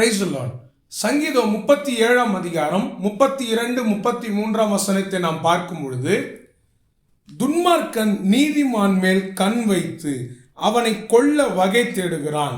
Price Lord சங்கீதம் முப்பத்தி ஏழாம் அதிகாரம் முப்பத்தி இரண்டு முப்பத்தி மூன்றாம் வசனத்தை நாம் பார்க்கும் பொழுது துன்மார்க்கன் நீதிமான் மேல் கண் வைத்து அவனை கொல்ல வகை தேடுகிறான்.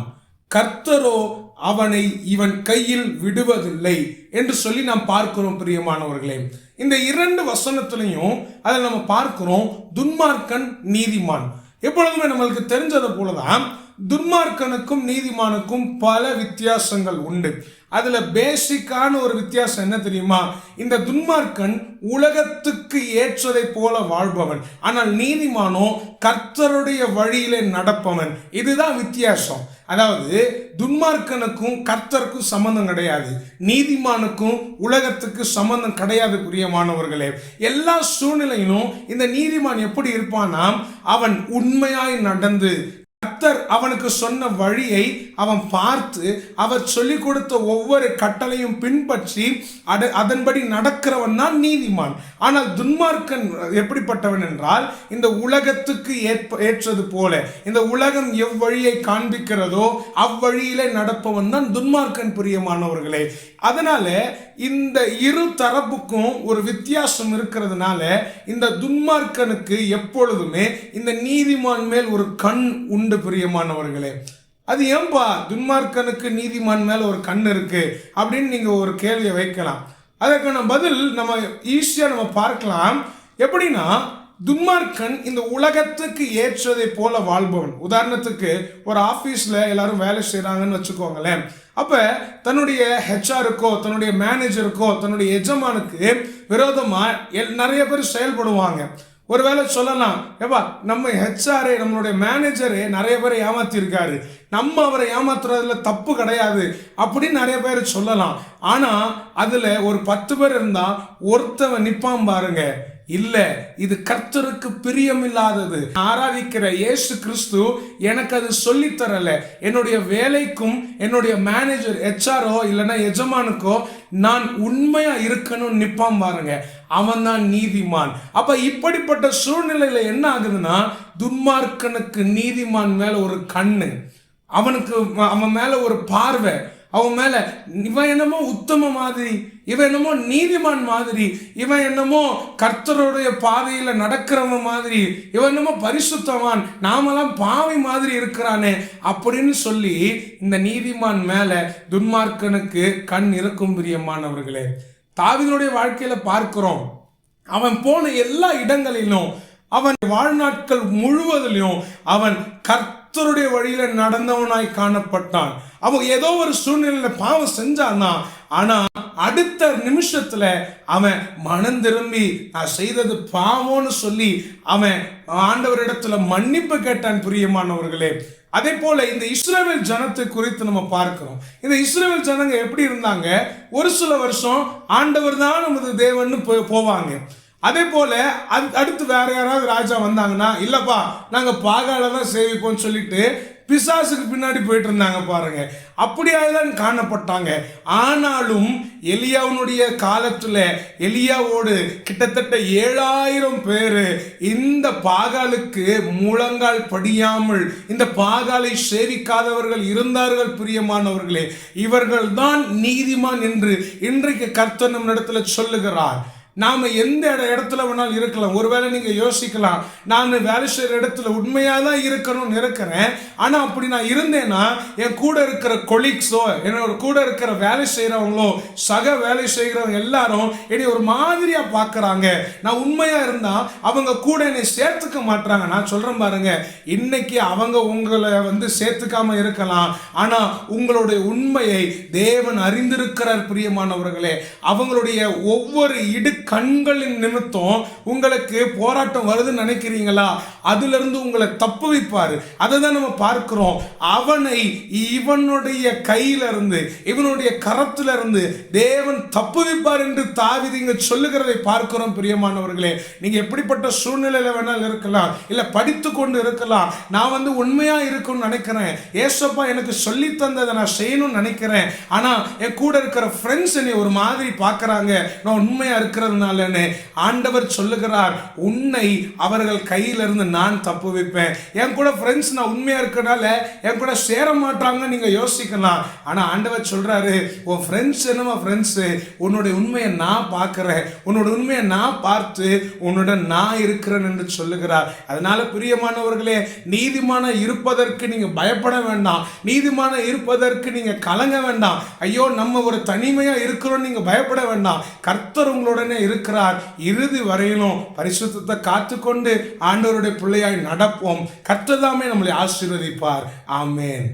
கர்த்தரோ அவனை இவன் கையில் விடுவதில்லை என்று சொல்லி நாம் பார்க்கிறோம் பிரியமானவர்களே. இந்த இரண்டு வசனத்திலையும் அதை நம்ம பார்க்கிறோம் துன்மார்க்கன் நீதிமான். எப்பொழுதுமே நம்மளுக்கு தெரிஞ்சது போலதான் துன்மார்க்கனுக்கும் நீதிமானுக்கும் பல வித்தியாசங்கள் உண்டு. அதுல பேசிக்கான ஒரு வித்தியாசம் என்ன தெரியுமா? இந்த துன்மார்க்கன் உலகத்துக்கு ஏற்றதை போல வாழ்பவன். ஆனால் நீதிமானோ கர்த்தருடைய வழியிலே நடப்பவன். இதுதான் வித்தியாசம். அதாவது துன்மார்க்கனுக்கும் கர்த்தருக்கும் சம்பந்தம் கிடையாது. நீதிமானுக்கும் உலகத்துக்கு சம்பந்தம் கிடையாது பிரியமானவர்களே எல்லா சூழ்நிலையிலும் இந்த நீதிமான் எப்படி இருப்பானாம்? அவன் உண்மையாய் நடந்து கர்த்தர் அவனுக்கு சொன்ன வழியை அவன் பார்த்து அவர் சொல்லிக் கொடுத்த ஒவ்வொரு கட்டளையும் பின்பற்றி அட அதன்படி நடக்கிறவன் தான் நீதிமான். ஆனால் துன்மார்க்கன் எப்படிப்பட்டவன் என்றால் இந்த உலகத்துக்கு ஏற்ப ஏற்றது போல இந்த உலகம் எவ்வழியை காண்பிக்கிறதோ அவ்வழியிலே நடப்பவன் தான் துன்மார்க்கன் பிரியமானவர்களே. அதனால இந்த இரு தரப்புக்கும் ஒரு வித்தியாசம் இருக்கிறதுனால இந்த துன்மார்க்கனுக்கு எப்பொழுதுமே இந்த நீதிமான் மேல் ஒரு கண் உண்டு பிரியமானவர்களே அது ஏன்பா துன்மார்க்கனுக்கு நீதிமான் மேல ஒரு கண் இருக்கு அப்படின்னு நீங்க ஒரு கேள்வியை வைக்கலாம். அதற்கான பதில் நம்ம ஈஸியா நம்ம பார்க்கலாம். எப்படின்னா துன்மார்க்கன் இந்த உலகத்துக்கு ஏற்றதை போல வாழ்பவன். உதாரணத்துக்கு ஒரு ஆஃபீஸில் எல்லாரும் வேலை செய்கிறாங்கன்னு வச்சுக்கோங்களேன். அப்போ தன்னுடைய ஹெச்ஆருக்கோ தன்னுடைய மேனேஜருக்கோ தன்னுடைய எஜமானுக்கு விரோதமாக எல்- நிறைய பேர் செயல்படுவாங்க. ஒருவேளை சொல்லலாம். ஏப்பா நம்ம ஹெச்ஆரே நம்மளுடைய மேனேஜரே நிறைய பேரை ஏமாத்திருக்காரு. நம்ம அவரை ஏமாத்துறதுல தப்பு கிடையாது அப்படின்னு நிறைய பேர் சொல்லலாம். ஆனால் அதில் ஒரு பத்து பேர் இருந்தால் ஒருத்தவன் நிற்பான் பாருங்க. இல்லை இது கர்த்தருக்கு பிரியமில்லாதது. ஆராதிக்கிற இயேசு கிறிஸ்து எனக்கு அது சொல்லித்தரல என்னுடைய வேலைக்கும் என்னுடைய மேனேஜர் ஹெச்ஆரோ இல்லைன்னா எஜமானுக்கோ நான் உண்மையாக இருக்கணும்னு நிற்பான் பாருங்க. அவன் தான் நீதிமான். அப்ப இப்படிப்பட்ட சூழ்நிலையில என்ன ஆகுதுன்னா துன்மார்க்கனுக்கு நீதிமான் மேல ஒரு கண்ணு. அவனுக்கு அவன் மேல ஒரு பார்வை. அவன் மேல இவன் என்னமோ உத்தம மாதிரி இவன் என்னமோ நீதிமான் மாதிரி இவன் என்னமோ கர்த்தருடைய பாதையில நடக்கிறவன் மாதிரி இவன் என்னமோ பரிசுத்தவான் நாமெல்லாம் பாவி மாதிரி இருக்கிறானே அப்படின்னு சொல்லி இந்த நீதிமான் மேல துன்மார்க்கனுக்கு கண் இருக்கும் பிரியமானவர்களே. தாவிதனுடைய வாழ்க்கையில் பார்க்கிறோம். அவன் போன எல்லா இடங்களிலும் அவன் வாழ்நாட்கள் முழுவதிலும் அவன் கர்த்தருடைய வழியில் நடந்தவனாய் காணப்பட்டான். அவன் ஏதோ ஒரு சூழ்நிலையில் பாவம் செஞ்சான்னா ஆனால் அடுத்த நிமிஷத்தில் அவன் மனம் திரும்பி நான் செய்தது பாவம்னு சொல்லி அவன் ஆண்டவரிடத்துல மன்னிப்பு கேட்டான் பிரியமானவர்களே. அதே போல் இந்த இஸ்ரேவேல் ஜனத்தை குறித்து நம்ம பார்க்கிறோம். இந்த இஸ்ரேவேல் ஜனங்க எப்படி இருந்தாங்க? ஒரு சில வருஷம் ஆண்டவர் தான் நமது தேவன்னு போ- போவாங்க. அதே போல் அது அடுத்து வேற யாராவது ராஜா வந்தாங்கன்னா இல்லைப்பா நாங்கள் பாகால தான் சேவிப்போம்னு சொல்லிட்டு பிசாசுக்கு பின்னாடி போயிட்டு இருந்தாங்க பாருங்க. அப்படியாக தான் காணப்பட்டாங்க. ஆனாலும் எலியாவுனுடைய காலத்தில் எலியாவோடு கிட்டத்தட்ட ஏழாயிரம் பேர் இந்த பாகாலுக்கு முழங்கால் படியாமல் இந்த பாகாலை சேவிக்காதவர்கள் இருந்தார்கள் பிரியமானவர்களே. இவர்கள் தான் நீதிமான் என்று இன்றைக்கு கர்த்தனம் இடத்துல சொல்லுகிறார். நாம் எந்த இடத்துல வேணாலும் இருக்கலாம். ஒருவேளை நீங்கள் யோசிக்கலாம். நான் வேலை செய்கிற இடத்துல உண்மையாக தான் இருக்கணும்னு இருக்கிறேன் ஆனால் அப்படி நான் இருந்தேன்னா என் கூட இருக்கிற கொலீக்ஸோ என்னோட கூட இருக்கிற வேலை செய்கிறவங்களோ சக வேலை செய்கிறவங்க எல்லாரும் என்னை ஒரு மாதிரியாக பார்க்குறாங்க நான் உண்மையாக இருந்தால் அவங்க கூட என்னை சேர்த்துக்க மாட்டாங்க நான் சொல்கிறேன் பாருங்க. இன்னைக்கு அவங்க உங்களை வந்து சேர்த்துக்காம இருக்கலாம். ஆனால் உங்களுடைய உண்மையை தேவன் அறிந்திருக்கிறார் பிரியமானவர்களே. அவங்களுடைய ஒவ்வொரு இடு கண்களின் நிமித்தம் உங்களுக்கு போராட்டம் வருதுன்னு நினைக்கிறீங்களா? அதுல இருந்து உங்களை தப்பு வைப்பாரு. அதை தான் நம்ம பார்க்கிறோம். அவனை இவனுடைய கையில இருந்து இவனுடைய கரத்துல இருந்து தேவன் தப்பு வைப்பார் என்று தாவிதிங்க சொல்லுகிறதை பார்க்கிறோம் பிரியமானவர்களே. நீங்க எப்படிப்பட்ட சூழ்நிலையில வேணாலும் இருக்கலாம். இல்ல படித்து கொண்டு இருக்கலாம். நான் வந்து உண்மையா இருக்கும்னு நினைக்கிறேன். ஏசப்பா எனக்கு சொல்லி தந்ததை நான் செய்யணும்னு நினைக்கிறேன். ஆனா என் கூட இருக்கிற ஃப்ரெண்ட்ஸ் என்னை ஒரு மாதிரி பார்க்குறாங்க. நான் உண்மையா இருக்கிறத இருக்கிறதுனாலன்னு ஆண்டவர் சொல்லுகிறார் உன்னை அவர்கள் கையிலிருந்து நான் தப்பு வைப்பேன் என் கூட ஃப்ரெண்ட்ஸ் நான் உண்மையாக இருக்கிறனால என் கூட சேர மாட்டாங்கன்னு நீங்க யோசிக்கலாம். ஆனா ஆண்டவர் சொல்றாரு உன் ஃப்ரெண்ட்ஸ் என்னமா ஃப்ரெண்ட்ஸு உன்னுடைய உண்மையை நான் பார்க்குறேன். உன்னோட உண்மையை நான் பார்த்து உன்னோட நான் இருக்கிறேன் என்று சொல்லுகிறார். அதனால பிரியமானவர்களே நீதிமான இருப்பதற்கு நீங்க பயப்பட வேண்டாம். நீதிமான இருப்பதற்கு நீங்க கலங்க வேண்டாம். ஐயோ நம்ம ஒரு தனிமையாக இருக்கிறோம் நீங்க பயப்பட வேண்டாம். கர்த்தர் உங்களுடனே இருக்கிறார். இறுதி வரையிலும் பரிசுத்தத்தை காத்துக்கொண்டு ஆண்டவருடைய பிள்ளையாய் நடப்போம். கற்றதாமே நம்மளை ஆசீர்வதிப்பார். ஆமேன்.